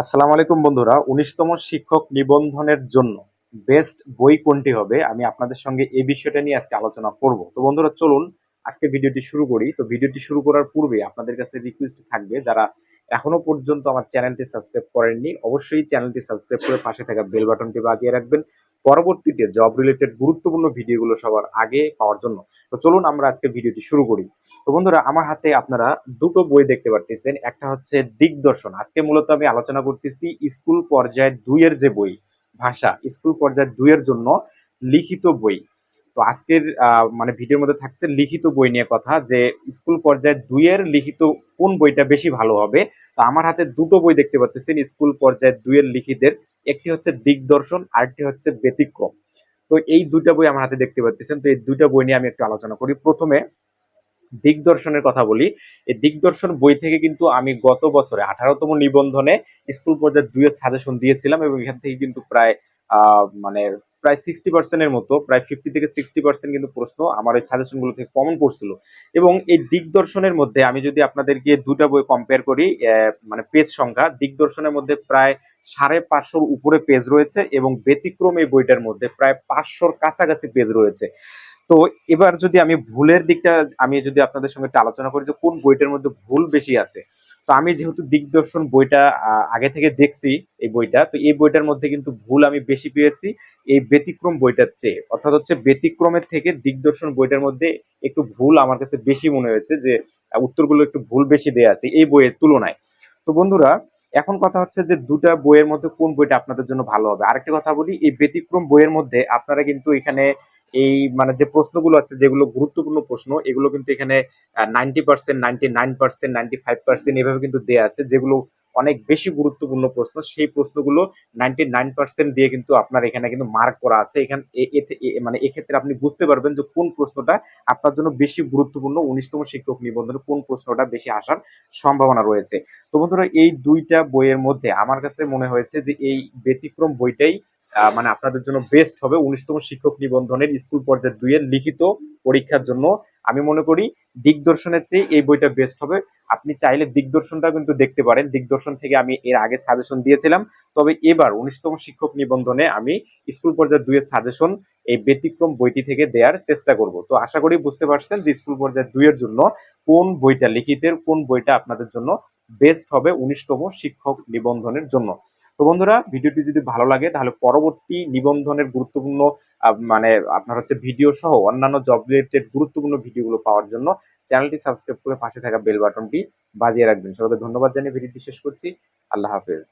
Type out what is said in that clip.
আসসালামু আলাইকুম বন্ধুরা, উনিশতম শিক্ষক নিবন্ধনের জন্য বেস্ট বই কোনটি হবে? আমি আপনাদের সঙ্গে এই বিষয়টা নিয়ে আজকে আলোচনা করব। তো বন্ধুরা, চলুন আজকে ভিডিওটি শুরু করি। তো ভিডিওটি শুরু করার পূর্বে আপনাদের কাছে রিকোয়েস্ট থাকবে, যারা এখনও পর্যন্ত আমার চ্যানেলটি সাবস্ক্রাইব করেননি, অবশ্যই চ্যানেলটি সাবস্ক্রাইব করে পাশে থাকা বেল বাটনটি বাজিয়ে রাখবেন। পরবর্তীতে জব রিলেটেড গুরুত্বপূর্ণ ভিডিওগুলো সবার আগে পাওয়ার জন্য। তো চলুন আমরা আজকে ভিডিওটি শুরু করি। তো বন্ধুরা, আমার হাতে আপনারা দুটো বই দেখতে পারতেছেন। একটা হচ্ছে দিগদর্শন। আজকে মূলত আমি আলোচনা করতেছি স্কুল পর্যায়ে দুইয়ের যে বই, ভাষা, স্কুল পর্যায়ে দুইয়ের জন্য লিখিত বই। তো আজকের মানে ভিডিওর মধ্যে থাকছে লিখিত বই নিয়ে কথা যে স্কুল পর্যায়ে দুইয়ের লিখিত কোন বইটা বেশি ভালো হবে। তো আমার হাতে দুটো বই দেখতে পাচ্ছেন স্কুল পর্যায়ে দুইয়ের লিখিতের একটি হচ্ছে দিগদর্শন, আরেকটি হচ্ছে ব্যতিক্রম। তো এই দুইটা বই আমার হাতে দেখতে পাচ্ছেন তো এই দুইটা বই নিয়ে আমি একটু আলোচনা করি। প্রথমে দিগদর্শনের কথা বলি। এই দিগদর্শন বই থেকে কিন্তু আমি গত বছরে আঠারোতম নিবন্ধনে স্কুল পর্যায়ে দুইয়ের সাজেশন দিয়েছিলাম এবং এখান থেকে কিন্তু প্রায় মানে প্রায় সিক্সটি পার্সেন্টের মতো, প্রায় ফিফটি থেকে সিক্সটি পার্সেন্ট কিন্তু প্রশ্ন আমার এই সাজেশনগুলো থেকে কমন পড়ছিল। এবং এই দিগদর্শনের মধ্যে আমি যদি আপনাদেরকে দুটা বই কম্পেয়ার করি মানে পেজ সংখ্যা, দিগদর্শনের মধ্যে প্রায় সাড়ে পাঁচশোর উপরে পেজ রয়েছে এবং ব্যতিক্রম এই বইটার মধ্যে প্রায় পাঁচশোর কাছাকাছি পেজ রয়েছে। তো এবার যদি আমি ভুলের দিকটা, আমি যদি আপনাদের সঙ্গে একটু আলোচনা করি যে কোন বইটার মধ্যে ভুল বেশি আছে। তো আমি যেহেতু দিগদর্শন বইটা আগে থেকে দেখছি এই বইটা, তো এই বইটার মধ্যে কিন্তু ভুল আমি বেশি পেয়েছি। এই ব্যতিক্রম বইটার চেয়ে, অর্থাৎ হচ্ছে ব্যতিক্রমের থেকে দিগদর্শন বইটার মধ্যে একটু ভুল আমার কাছে বেশি মনে হয়েছে যে উত্তরগুলো একটু ভুল বেশি দেয়া আছে এই বইয়ের তুলনায়। তো বন্ধুরা, এখন কথা হচ্ছে যে দুটা বইয়ের মধ্যে কোন বইটা আপনাদের জন্য ভালো হবে? আরেকটা কথা বলি, এই ব্যতিক্রম বইয়ের মধ্যে আপনারা কিন্তু এখানে এই মানে যে প্রশ্নগুলো আছে, যেগুলো গুরুত্বপূর্ণ প্রশ্ন, এগুলো কিন্তু এখানে ninety percent ninety nine percent ninety five percent এভাবে কিন্তু দেওয়া আছে, যেগুলো অনেক বেশি গুরুত্বপূর্ণ প্রশ্ন। সেই প্রশ্নগুলো নাইনটি নাইন পার্সেন্ট দিয়ে কিন্তু আপনার এখানে কিন্তু মার্ক করা আছে। এখানে মানে এক্ষেত্রে আপনি বুঝতে পারবেন যে কোন প্রশ্নটা আপনার জন্য বেশি গুরুত্বপূর্ণ, উনিশতম শিক্ষক নিবন্ধনে কোন প্রশ্নটা বেশি আসার সম্ভাবনা রয়েছে। তো বন্ধুরা, এই দুইটা বইয়ের মধ্যে আমার কাছে মনে হয়েছে যে এই ব্যতিক্রম বইটাই মানে আপনাদের জন্য বেস্ট হবে উনিশতম শিক্ষক নিবন্ধনের স্কুল পর্যায়ে দুইয়ের লিখিত পরীক্ষার জন্য। আমি মনে করি দিগদর্শনের চেয়ে এই বইটা বেস্ট হবে। আপনি চাইলে দিগদর্শনটা কিন্তু দেখতে পারেন। দিগদর্শন থেকে আমি এর আগে সাজেশন দিয়েছিলাম। তবে এবার উনিশতম শিক্ষক নিবন্ধনে আমি স্কুল পর্যায়ে দুইয়ের সাজেশন এই ব্যতিক্রম বইটি থেকে দেওয়ার চেষ্টা করব। তো আশা করি বুঝতে পারছেন যে স্কুল পর্যায়ে দুইয়ের জন্য কোন বইটা লিখিতের, কোন বইটা আপনাদের জন্য বেস্ট হবে উনিশতম শিক্ষক নিবন্ধনের জন্য। তো বন্ধুরা, ভিডিওটি যদি ভালো লাগে, তাহলে পরবর্তী নিবন্ধনের গুরুত্বপূর্ণ মানে আপনার হচ্ছে ভিডিও সহ অন্যান্য জব রিলেটেড গুরুত্বপূর্ণ ভিডিওগুলো পাওয়ার জন্য চ্যানেলটি সাবস্ক্রাইব করে পাশে থাকা বেল বাটনটি বাজিয়ে রাখবেন। সবাইকে ধন্যবাদ জানিয়ে ভিডিওটি শেষ করছি। আল্লাহ হাফেজ।